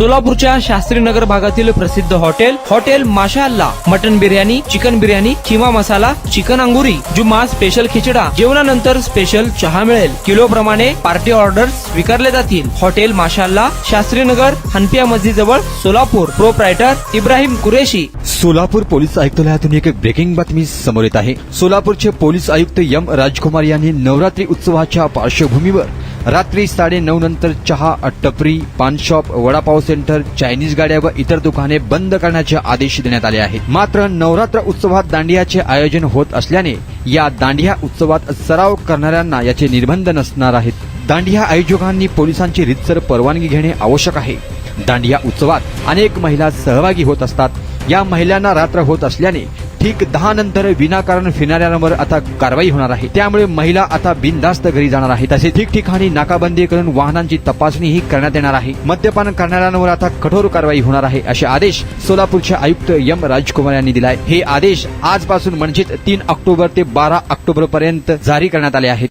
सोलापूरच्या शास्त्रीनगर भागातील प्रसिद्ध hotel hotel Masha Allah mutton biryani chicken biryani keema masala chicken angoori Jumma special खिचडा. जेवणानंतर special चहा मिळेल. किलो प्रमाणे पार्टी ऑर्डर स्वीकारले जातील. हॉटेल माशाल्ला शास्त्रीनगर हनपिया मस्जिद जवळ सोलापूर. प्रोप्रायटर इब्राहिम कुरेशी. सोलापूर पोलीस आयुक्तालयातून एक ब्रेकिंग बातमी समोर येत आहे. सोलापूरचे पोलीस आयुक्त एम राजकुमार यांनी नवरात्री उत्सवाच्या पार्श्वभूमीवर रात्री साडे नऊ नंतर चहा टपरी पानशॉप वडापाव सेंटर चायनीज गाड्या व इतर दुकाने बंद करण्याचे आदेश देण्यात आले आहेत. मात्र नवरात्र उत्सवात दांडियाचे आयोजन होत असल्याने या दांडिया उत्सवात सराव करणाऱ्यांना याचे निर्बंध नसणार आहेत. दांडिया आयोजकांनी पोलिसांची रितसर परवानगी घेणे आवश्यक आहे. दांडिया उत्सवात अनेक महिला सहभागी होत असतात. या महिलांना रात्र होत असल्याने ठीक दहा नंतर विनाकारण फिरणाऱ्यांवर आता कारवाई होणार आहे. त्यामुळे महिला आता बिनधास्त घरी जाणार आहे तसे ठिकठिकाणी नाकाबंदी करून वाहनांची तपासणीही करण्यात येणार आहे. मद्यपान करणाऱ्यांवर आता कठोर कारवाई होणार आहे असे आदेश सोलापूरचे आयुक्त एम राजकुमार यांनी दिलाय. हे आदेश आजपासून म्हणजेच तीन ऑक्टोबर ते बारा ऑक्टोबर पर्यंत जारी करण्यात आले आहेत.